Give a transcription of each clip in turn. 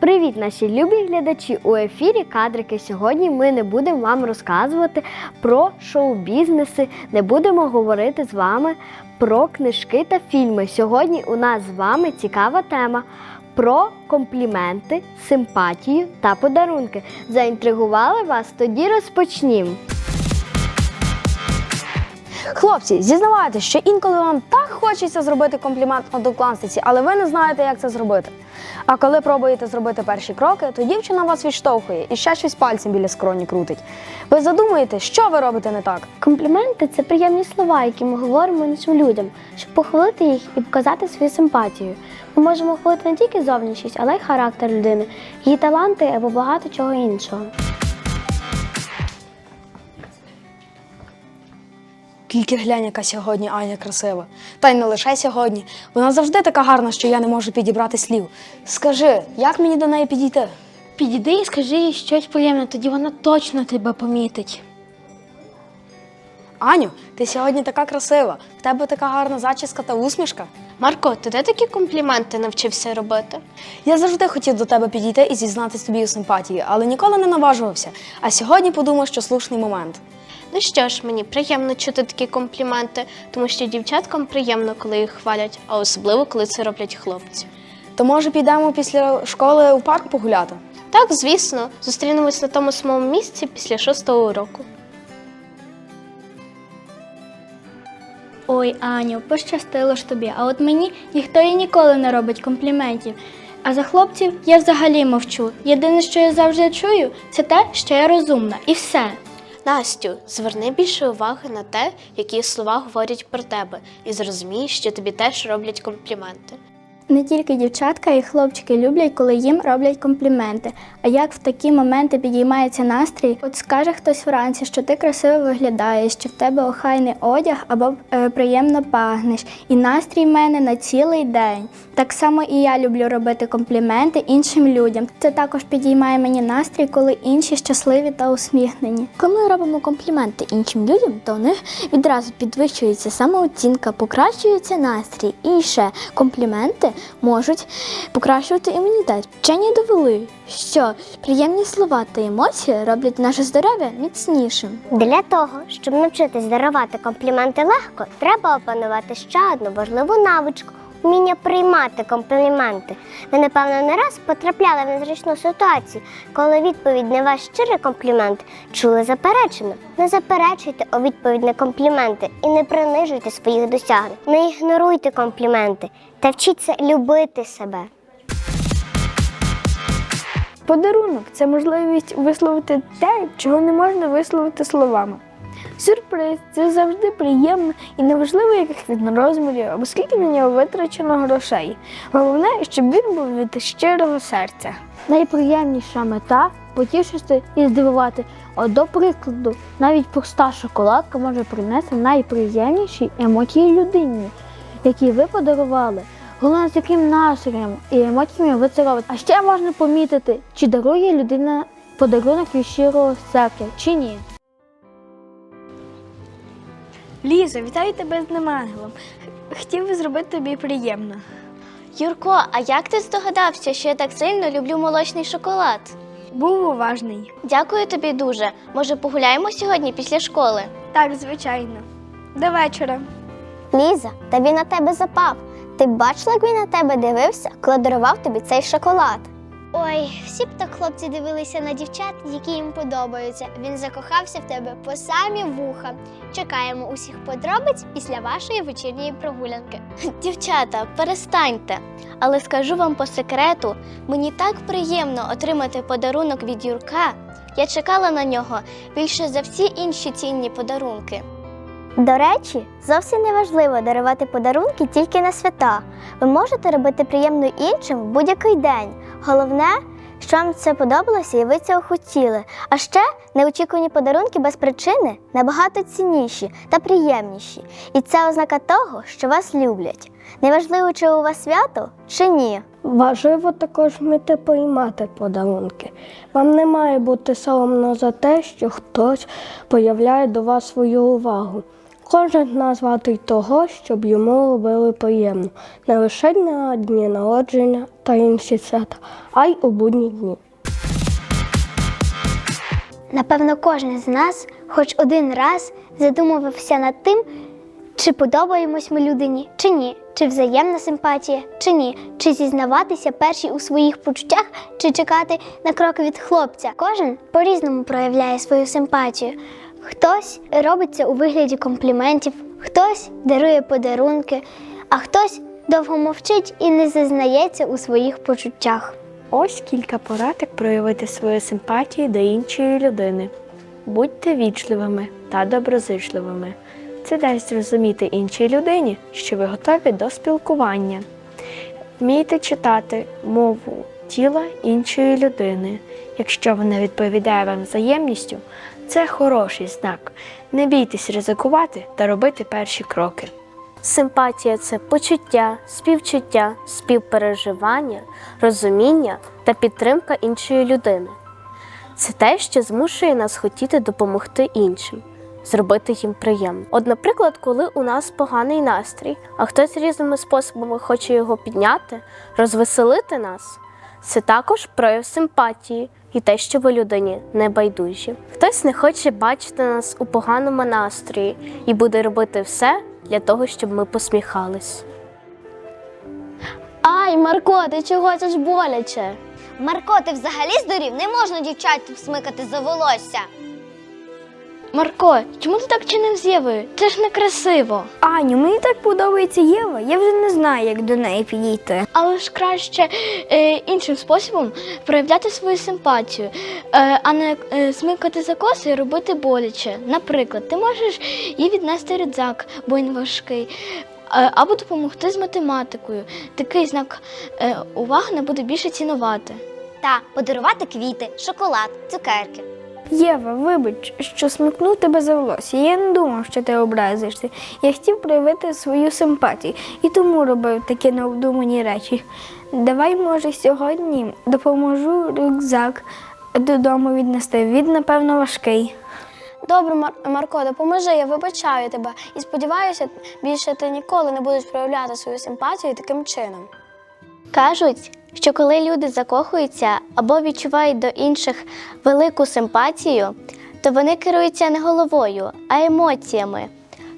Привіт, наші любі глядачі! У ефірі кадрики. Сьогодні ми не будемо вам розказувати про шоу-бізнеси, не будемо говорити з вами про книжки та фільми. Сьогодні у нас з вами цікава тема про компліменти, симпатію та подарунки. Заінтригували вас? Тоді розпочнімо. Хлопці, зізнавайтесь, що інколи вам так хочеться зробити комплімент однокласниці, але ви не знаєте, як це зробити. А коли пробуєте зробити перші кроки, то дівчина вас відштовхує і ще щось пальцем біля скроні крутить. Ви задумуєте, що ви робите не так? Компліменти це приємні слова, які ми говоримо іншим людям, щоб похвалити їх і показати свою симпатію. Ми можемо хвалити не тільки зовнішність, але й характер людини, її таланти або багато чого іншого. Тільки глянь, яка сьогодні Аня красива. Та й не лише сьогодні. Вона завжди така гарна, що я не можу підібрати слів. Скажи, як мені до неї підійти? Підійди і скажи їй щось приємне, тоді вона точно тебе помітить. Аню, ти сьогодні така красива. В тебе така гарна зачіска та усмішка. Марко, ти де такі компліменти навчився робити? Я завжди хотів до тебе підійти і зізнатись тобі у симпатії, але ніколи не наважувався. А сьогодні подумав, що слушний момент. Ну що ж, мені приємно чути такі компліменти, тому що дівчаткам приємно, коли їх хвалять, а особливо коли це роблять хлопці. То може підемо після школи у парк погуляти? Так, звісно, зустрінемось на тому самому місці після шостого уроку. Ой, Аню, пощастило ж тобі, а от мені ніхто і ніколи не робить компліментів. А за хлопців я взагалі мовчу. Єдине, що я завжди чую, це те, що я розумна, і все. Настю, зверни більше уваги на те, які слова говорять про тебе, і зрозумій, що тобі теж роблять компліменти. Не тільки дівчатка і хлопчики люблять, коли їм роблять компліменти. А як в такі моменти підіймається настрій, от скаже хтось вранці, що ти красиво виглядаєш, що в тебе охайний одяг або е, приємно пахнеш, і настрій в мене на цілий день. Так само і я люблю робити компліменти іншим людям. Це також підіймає мені настрій, коли інші щасливі та усміхнені. Коли робимо компліменти іншим людям, то у них відразу підвищується самооцінка, покращується настрій. І ще компліменти можуть покращувати імунітет. Вчені довели, що приємні слова та емоції роблять наше здоров'я міцнішим. Для того, щоб навчитись дарувати компліменти легко, треба опанувати ще одну важливу навичку вміння приймати компліменти. Ви, напевно, не раз потрапляли в незручну ситуацію, коли відповідь на ваш щирий комплімент чули заперечено. Не заперечуйте у відповідь на компліменти і не принижуйте своїх досягнень. Не ігноруйте компліменти та вчіться любити себе. Подарунок це можливість висловити те, чого не можна висловити словами. Сюрприз це завжди приємно і неважливо, яких він розмірів або скільки на нього витрачено грошей. Головне, щоб він був від щирого серця. Найприємніша мета потішити і здивувати. От, до прикладу, навіть проста шоколадка може принести найприємніші емоції людині, які ви подарували. Головне, з яким настроєм і емоціями ви це робите. А ще можна помітити, чи дарує людина подарунок від щирого серця, чи ні. Ліза, вітаю тебе з Днем Ангелом. Хотів би зробити тобі приємно. Юрко, а як ти здогадався, що я так сильно люблю молочний шоколад? Був уважний. Дякую тобі дуже. Може, погуляємо сьогодні після школи? Так, звичайно. До вечора. Ліза, та він на тебе запав. Ти бачила, як він на тебе дивився, коли дарував тобі цей шоколад? Ой, всі б так хлопці дивилися на дівчат, які їм подобаються. Він закохався в тебе по самі вуха. Чекаємо усіх подробиць після вашої вечірньої прогулянки. Дівчата, перестаньте. Але скажу вам по секрету, мені так приємно отримати подарунок від Юрка. Я чекала на нього більше за всі інші цінні подарунки. До речі, зовсім не важливо дарувати подарунки тільки на свята. Ви можете робити приємно іншим в будь-який день. Головне, що вам це подобалося і ви цього хотіли. А ще неочікувані подарунки без причини набагато цінніші та приємніші. І це ознака того, що вас люблять. Неважливо, чи у вас свято, чи ні. Важливо також вміти приймати подарунки. Вам не має бути соромно за те, що хтось проявляє до вас свою увагу. Кожен нас вартий того, щоб йому робили приємно не лише на дні народження та інші свята, а й у будні дні. Напевно, кожен з нас хоч один раз задумувався над тим, чи подобаємось ми людині, чи ні, чи взаємна симпатія, чи ні, чи зізнаватися перші у своїх почуттях, чи чекати на крок від хлопця. Кожен по-різному проявляє свою симпатію. Хтось робить це у вигляді компліментів, хтось дарує подарунки, а хтось довго мовчить і не зазнається у своїх почуттях. Ось кілька порад, як проявити свою симпатію до іншої людини. Будьте вічливими та доброзичливими. Це дасть зрозуміти іншій людині, що ви готові до спілкування. Вмійте читати мову тіла іншої людини. Якщо вона відповідає вам взаємністю, це хороший знак. Не бійтесь ризикувати та робити перші кроки. Симпатія це почуття, співчуття, співпереживання, розуміння та підтримка іншої людини. Це те, що змушує нас хотіти допомогти іншим, зробити їм приємно. От, наприклад, коли у нас поганий настрій, а хтось різними способами хоче його підняти, розвеселити нас, це також прояв симпатії і те, що ви людині не байдужі. Хтось не хоче бачити нас у поганому настрої і буде робити все для того, щоб ми посміхались. Ай, Марко, ти чого це ж боляче? Марко, ти взагалі здурів? Не можна дівчат смикати за волосся. Марко, чому ти так чинив з Євою? Це ж некрасиво. Аню, мені так подобається Єва, я вже не знаю, як до неї підійти. Але ж краще е, іншим способом проявляти свою симпатію, е, а не е, смикати за коси і робити боляче. Наприклад, ти можеш їй віднести рюкзак, бо він важкий, е, або допомогти з математикою. Такий знак е, уваги не буде більше цінувати. Та подарувати квіти, шоколад, цукерки. Єва, вибач, що смикнув тебе за волосся. Я не думав, що ти образишся. Я хотів проявити свою симпатію і тому робив такі необдумані речі. Давай, може, сьогодні допоможу рюкзак додому віднести. Він, напевно, важкий. Добре, Мар- Марко, допоможи, я вибачаю тебе. І сподіваюся, більше ти ніколи не будеш проявляти свою симпатію таким чином. Кажуть, що коли люди закохуються або відчувають до інших велику симпатію, то вони керуються не головою, а емоціями.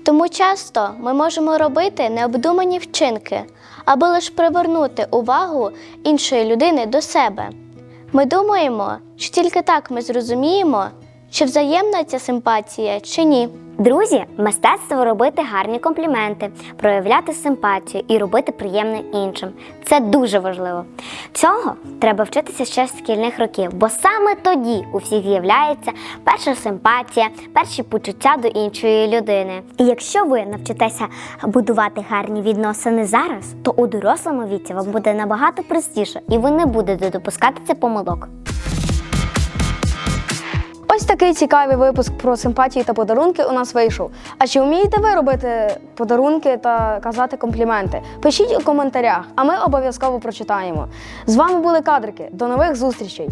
Тому часто ми можемо робити необдумані вчинки, аби лише привернути увагу іншої людини до себе. Ми думаємо, що тільки так ми зрозуміємо, чи взаємна ця симпатія, чи ні. Друзі, мистецтво робити гарні компліменти, проявляти симпатію і робити приємне іншим. Це дуже важливо. Цього треба вчитися ще з шкільних років, бо саме тоді у всіх з'являється перша симпатія, перші почуття до іншої людини. І якщо ви навчитеся будувати гарні відносини зараз, то у дорослому віці вам буде набагато простіше і ви не будете допускатися помилок. Ось такий цікавий випуск про симпатії та подарунки у нас вийшов. А чи вмієте ви робити подарунки та казати компліменти? Пишіть у коментарях, а ми обов'язково прочитаємо. З вами були кадрики. До нових зустрічей!